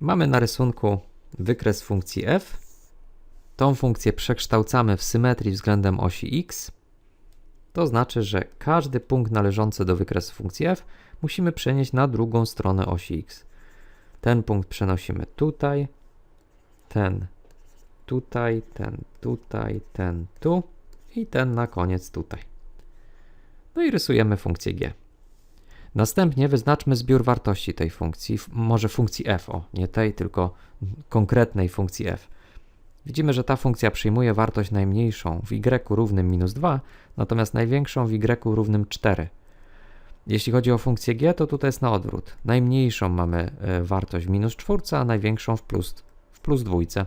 Mamy na rysunku wykres funkcji f. Tą funkcję przekształcamy w symetrii względem osi x. To znaczy, że każdy punkt należący do wykresu funkcji f musimy przenieść na drugą stronę osi x. Ten punkt przenosimy tutaj, ten tutaj, ten tutaj, ten tu i ten na koniec tutaj. No i rysujemy funkcję g. Następnie wyznaczmy zbiór wartości tej funkcji, może funkcji f, o, nie tej, tylko konkretnej funkcji f. Widzimy, że ta funkcja przyjmuje wartość najmniejszą w y równym minus 2, natomiast największą w y równym 4. Jeśli chodzi o funkcję g, to tutaj jest na odwrót. Najmniejszą mamy e, wartość w minus 4, a największą w plus, w plus dwójce.